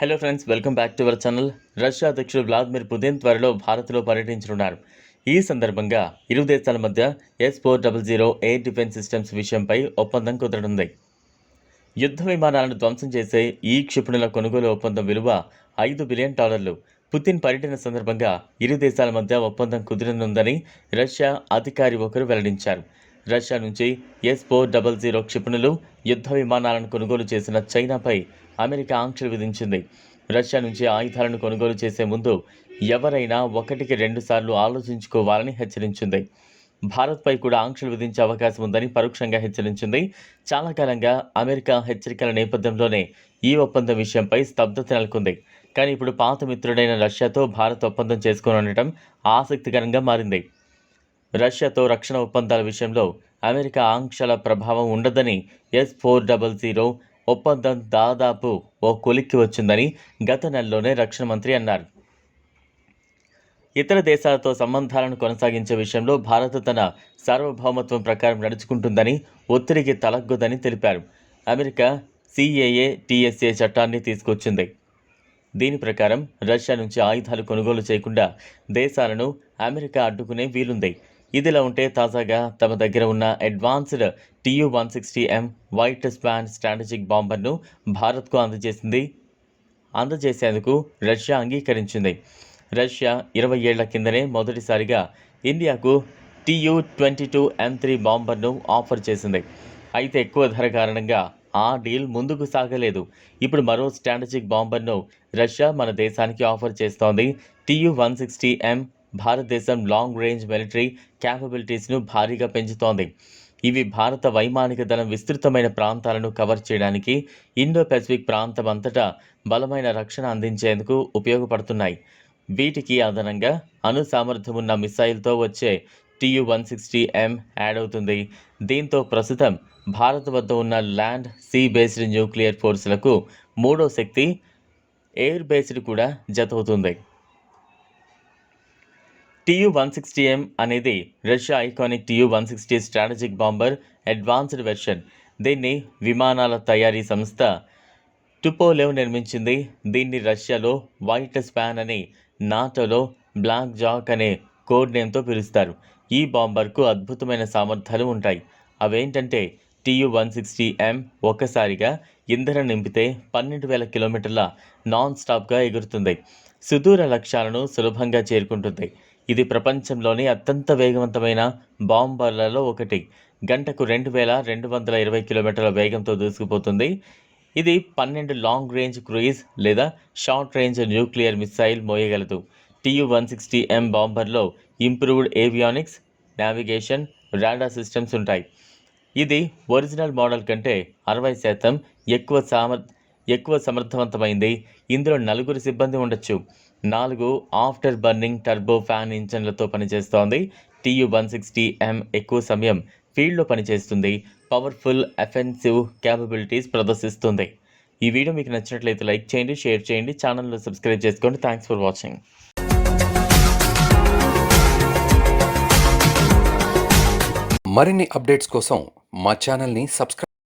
Hello friends welcome back to our channel Russia అధ్యక్షుడు Vladimir Putin త్వరలో భారత్లో పర్యటించనున్నారు. ఈ సందర్భంగా ఇరు దేశాల మధ్య S four double zero air defence systems విషయంపై ఒప్పందం కుదరనుంది. యుద్ధ విమానాలను ధ్వంసం చేసే ఈ క్షిపణుల కొనుగోలు ఒప్పందం విలువ ఐదు బిలియన్ డాలర్లు. పుతిన్ పర్యటన సందర్భంగా ఇరు దేశాల మధ్య ఒప్పందం కుదిరనుందని రష్యా అధికారి ఒకరు వెల్లడించారు. రష్యా నుంచి ఎస్ ఫోర్ డబల్ జీరో క్షిపణులు యుద్ధ విమానాలను కొనుగోలు చేసిన చైనాపై అమెరికా ఆంక్షలు విధించింది. రష్యా నుంచి ఆయుధాలను కొనుగోలు చేసే ముందు ఎవరైనా ఒకటికి రెండు సార్లు ఆలోచించుకోవాలని హెచ్చరించింది. భారత్పై కూడా ఆంక్షలు విధించే అవకాశం ఉందని పరోక్షంగా హెచ్చరించింది. చాలా కాలంగా అమెరికా హెచ్చరికల నేపథ్యంలోనే ఈ ఒప్పందం విషయంపై స్తబ్దత నెలకొంది. కానీ ఇప్పుడు పాత మిత్రుడైన రష్యాతో భారత్ ఒప్పందం చేసుకోనుండటం ఉండటం ఆసక్తికరంగా మారింది. రష్యాతో రక్షణ ఒప్పందాల విషయంలో అమెరికా ఆంక్షల ప్రభావం ఉండదని ఎస్ ఫోర్ డబల్ జీరో ఒప్పందం దాదాపు ఓ కొలిక్కి వచ్చిందని గత నెలలోనే రక్షణ మంత్రి అన్నారు. ఇతర దేశాలతో సంబంధాలను కొనసాగించే విషయంలో భారత్ తన సార్వభౌమత్వం ప్రకారం నడుచుకుంటుందని ఒత్తిడికి తలగ్గదని తెలిపారు. అమెరికా సిఏఏ టీఎస్ఏ చట్టాన్ని తీసుకొచ్చింది. దీని ప్రకారం రష్యా నుంచి ఆయుధాలు కొనుగోలు చేయకుండా దేశాలను అమెరికా అడ్డుకునే వీలుంది. ఇదిలా ఉంటే తాజాగా తమ దగ్గర ఉన్న advanced TU one sixty M white swan strategic బాంబర్ను భారత్కు అందజేసింది. అందజేసేందుకు రష్యా అంగీకరించింది. రష్యా ఇరవై ఏళ్ళ కిందనే మొదటిసారిగా ఇండియాకు TU twenty two M three బాంబర్ను offer చేసింది. అయితే ఎక్కువ ధర కారణంగా ఆ డీల్ ముందుకు సాగలేదు. ఇప్పుడు మరో స్ట్రాటజిక్ బాంబర్ను రష్యా మన దేశానికి ఆఫర్ చేస్తోంది. టీయూ వన్ సిక్స్టీ ఎం భారతదేశం లాంగ్ రేంజ్ మిలిటరీ క్యాపబిలిటీస్ను భారీగా పెంచుతోంది. ఇవి భారత వైమానిక దళం విస్తృతమైన ప్రాంతాలను కవర్ చేయడానికి ఇండో పెసిఫిక్ ప్రాంతం అంతటా బలమైన రక్షణ అందించేందుకు ఉపయోగపడుతున్నాయి. వీటికి అదనంగా అణు సామర్థ్యం ఉన్న మిసైల్తో వచ్చే TU one sixty M add అవుతుంది. దీంతో ప్రస్తుతం భారత్ వద్ద ఉన్న ల్యాండ్ సీ బేస్డ్ న్యూక్లియర్ ఫోర్సులకు మూడో శక్తి ఎయిర్ బేస్డ్ కూడా జతవుతుంది. టీయు వన్ సిక్స్టీ ఎం అనేది Russia iconic TU one sixty strategic bomber advanced version దీన్ని విమానాల తయారీ సంస్థ టుపోలేవ్ నిర్మించింది. దీన్ని రష్యాలో వైట్ స్పాన్ అని నాటోలో బ్లాక్ జాక్ అనే కోడ్ నేమ్తో పిలుస్తారు. ఈ బాంబర్కు అద్భుతమైన సామర్థ్యాలు ఉంటాయి. అవేంటంటే టీయు వన్ సిక్స్టీ ఎం ఒక్కసారిగా ఇంధనం నింపితే పన్నెండు వేల కిలోమీటర్ల నాన్ స్టాప్గా ఎగురుతుంది. సుదూర లక్ష్యాలను సులభంగా చేరుకుంటుంది. ఇది ప్రపంచంలోని అత్యంత వేగవంతమైన బాంబర్లలో ఒకటి. గంటకు రెండు వేల రెండు వందల ఇరవై కిలోమీటర్ల వేగంతో దూసుకుపోతుంది. ఇది పన్నెండు లాంగ్ రేంజ్ క్రూయిజ్ లేదా షార్ట్ రేంజ్ న్యూక్లియర్ మిసైల్ మోయగలదు. TU one sixty M బాంబర్లో improved avionics navigation radar systems ఉంటాయి. ఇది ఒరిజినల్ మోడల్ కంటే అరవై శాతం ఎక్కువ సామర్ ఎక్కువ సమర్థవంతమైంది. ఇందులో నలుగురు సిబ్బంది ఉండొచ్చు. నాలుగు ఆఫ్టర్ బర్నింగ్ టర్బో ఫ్యాన్ ఇంజన్లతో పనిచేస్తోంది. టీయు వన్ సిక్స్టీ ఎం ఎక్కువ సమయం ఫీల్డ్లో పనిచేస్తుంది. పవర్ఫుల్ ఎఫెన్సివ్ క్యాపబిలిటీస్ ప్రదర్శిస్తుంది. ఈ వీడియో మీకు నచ్చినట్లయితే లైక్ చేయండి షేర్ చేయండి ఛానల్లో సబ్స్క్రైబ్ చేసుకోండి. థ్యాంక్స్ ఫర్ వాచింగ్ మరిన్ని అప్డేట్స్ కోసం మా ఛానల్ని సబ్స్క్రైబ్